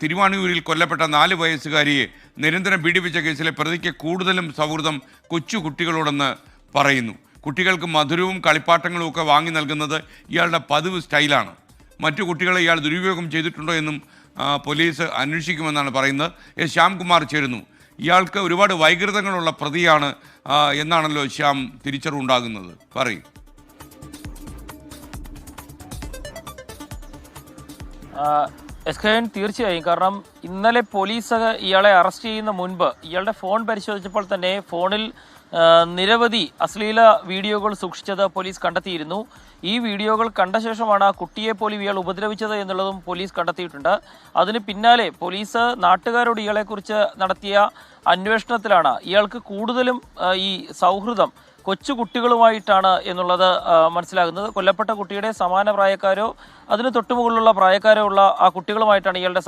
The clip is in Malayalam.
തിരുവാണിയൂരിൽ കൊല്ലപ്പെട്ട നാല് വയസ്സുകാരിയെ നിരന്തരം പീഡിപ്പിച്ച കേസിലെ പ്രതിക്ക് കൂടുതലും സൗഹൃദം കൊച്ചു കുട്ടികളോടെന്ന് പറയുന്നു. കുട്ടികൾക്ക് മധുരവും കളിപ്പാട്ടങ്ങളും ഒക്കെ വാങ്ങി നൽകുന്നത് ഇയാളുടെ പതിവ് സ്റ്റൈലാണ്. മറ്റു കുട്ടികളെ ഇയാൾ ദുരുപയോഗം ചെയ്തിട്ടുണ്ടോ എന്നും പോലീസ് അന്വേഷിക്കുമെന്നാണ് പറയുന്നത്. എസ് ശ്യാംകുമാർ ചേരുന്നു. ഇയാൾക്ക് ഒരുപാട് വൈകൃതങ്ങളുള്ള പ്രതിയാണ് എന്നാണല്ലോ ശ്യാം തിരിച്ചറിവുണ്ടാകുന്നത്. പറയും. എസ് കെ തീർച്ചയായും. കാരണം ഇന്നലെ പോലീസ് ഇയാളെ അറസ്റ്റ് ചെയ്യുന്ന മുൻപ് ഇയാളുടെ ഫോൺ പരിശോധിച്ചപ്പോൾ തന്നെ ഫോണിൽ നിരവധി അശ്ലീല വീഡിയോകൾ സൂക്ഷിച്ചത് പോലീസ് കണ്ടെത്തിയിരുന്നു. ഈ വീഡിയോകൾ കണ്ട ശേഷമാണ് ആ കുട്ടിയെ പോലും ഇയാൾ ഉപദ്രവിച്ചത് എന്നുള്ളതും പോലീസ് കണ്ടെത്തിയിട്ടുണ്ട്. അതിന് പിന്നാലെ പോലീസ് നാട്ടുകാരോട് ഇയാളെക്കുറിച്ച് നടത്തിയ അന്വേഷണത്തിലാണ് ഇയാൾക്ക് കൂടുതലും ഈ സൗഹൃദം കൊച്ചു കുട്ടികളുമായിട്ടാണ് എന്നുള്ളത് മനസ്സിലാകുന്നത്. കൊല്ലപ്പെട്ട കുട്ടിയുടെ സമാന പ്രായക്കാരോ അതിന് തൊട്ടുമുകളിലുള്ള പ്രായക്കാരോ ഉള്ള ആ കുട്ടികളുമായിട്ടാണ് ഇയാളുടെ